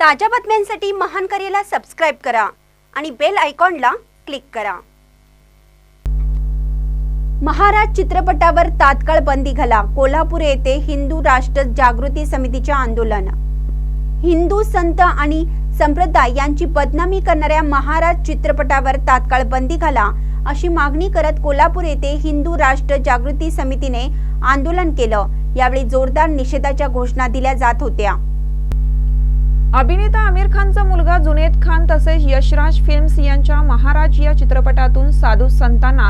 ताज्या बातम्यांसाठी महान करेला सबस्क्राईब करा आणि बेल आयकॉनला क्लिक करा. महाराज चित्रपटावर तात्काळ बंदी घाला. कोल्हापूर येथे हिंदू राष्ट्र जागृती समितीचे आंदोलन. हिंदू संत आणि संप्रदाय यांची बदनामी करणाऱ्या महाराज चित्रपटावर तात्काळ बंदी घाला अशी मागणी करत कोल्हापूर येथे हिंदू राष्ट्र जागृती समितीने आंदोलन केलं. यावेळी जोरदार निषेधाच्या घोषणा दिल्या जात होत्या. अभिनेता आमिर खानचा मुलगा जुनेद खान तसेच यशराज फिल्म्स यांच्या महाराज या चित्रपटातून साधू संतांना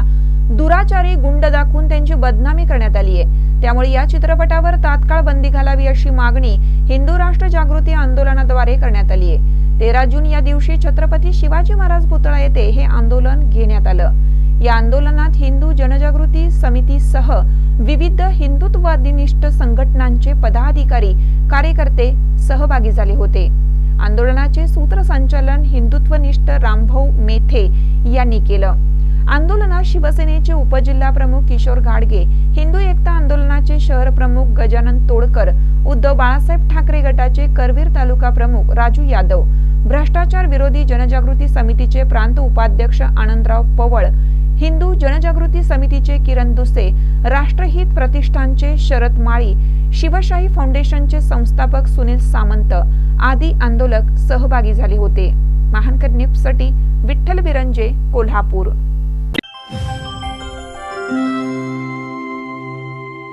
दुराचारी गुंड दाखवून त्यांची बदनामी करण्यात आली आहे. त्यामुळे या चित्रपटावर तात्काळ बंदी घालावी अशी मागणी हिंदू राष्ट्र जागृती आंदोलनाद्वारे करण्यात आली आहे. तेरा जून या दिवशी छत्रपती शिवाजी महाराज पुतळा येथे हे आंदोलन घेण्यात आलं. या आंदोलनात हिंदू जनजागृती समितीसह विविध हिंदुत्ववादीनिष्ठ संघटनांचे पदाधिकारी कार्यकर्ते सहभागी झाले होते. आंदोलनाचे सूत्रसंचालन हिंदुत्वनिष्ठ रामभाऊ मेथे यांनी केलं. आंदोलनात शिवसेनेचे उपजिल्हा प्रमुख किशोर घाडगे हिंदू एकता आंदोलनाचे शहर प्रमुख गजानन तोडकर उद्धव बाळासाहेब ठाकरे गटाचे करवीर तालुका प्रमुख राजू यादव भ्रष्टाचार विरोधी जनजागृती समितीचे प्रांत उपाध्यक्ष आनंदराव पवळ हिंदू जनजागृती समितीचे किरण दुसे राष्ट्रहित प्रतिष्ठानचे शरद माळी शिवशाही फाउंडेशनचे संस्थापक सुनील सामंत आदी आंदोलक सहभागी झाले होते. महानकर निप्ससाठी विठ्ठल बिरंजे कोल्हापूर.